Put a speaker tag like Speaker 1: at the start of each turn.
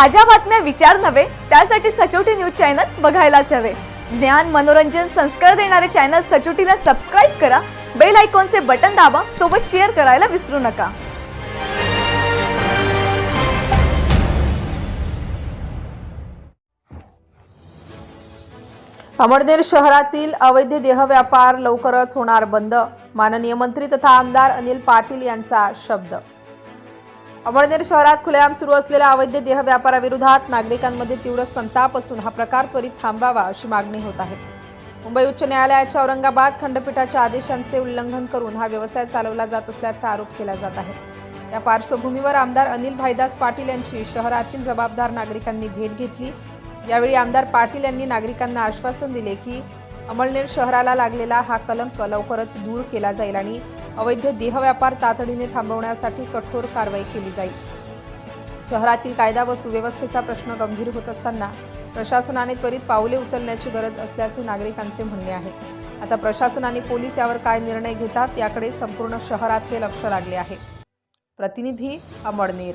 Speaker 1: ताज्या बातम्या विचार नव्हे त्यासाठी सचोटी न्यूज चॅनल बघायलाच हवे ज्ञान मनोरंजन संस्कार देणारे चॅनल सचोटीला सबस्क्राईब करा बेल आयकॉनचे बटन दाबा सोबत शेअर करायला विसरू नका
Speaker 2: अमळनेर शहरातील अवैध देह व्यापार लवकरच होणार बंद माननीय मंत्री तथा आमदार अनिल पाटील यांचा शब्द अमळनेर शहरात खुलेआम सुरू असलेल्या अवैध देह व्यापाराविरोधात नागरिकांमध्ये तीव्र संताप असून हा प्रकार त्वरित थांबावा अशी मागणी होत आहे मुंबई उच्च न्यायालयाच्या औरंगाबाद खंडपीठाच्या आदेशांचे उल्लंघन करून हा व्यवसाय चालवला जात असल्याचा आरोप केला जात आहे या पार्श्वभूमीवर आमदार अनिल भाईदास पाटील यांची शहरातील जबाबदार नागरिकांनी भेट घेतली यावेळी आमदार पाटील यांनी नागरिकांना आश्वासन दिले की अमळनेर शहराला लागलेला हा कलंक लवकरच दूर केला जाईल आणि अवैध देहव्यापार तातडीने थांबवण्यासाठी कठोर कारवाई केली जाईल शहरातील कायदा व सुव्यवस्थेचा प्रश्न गंभीर होत असताना प्रशासनाने त्वरित पावले उचलण्याची गरज असल्याचे नागरिकांचे म्हणणे आहे आता प्रशासनाने पोलीस यावर काय निर्णय घेतात याकडे संपूर्ण शहराचे लक्ष लागले आहे प्रतिनिधी अमळनेर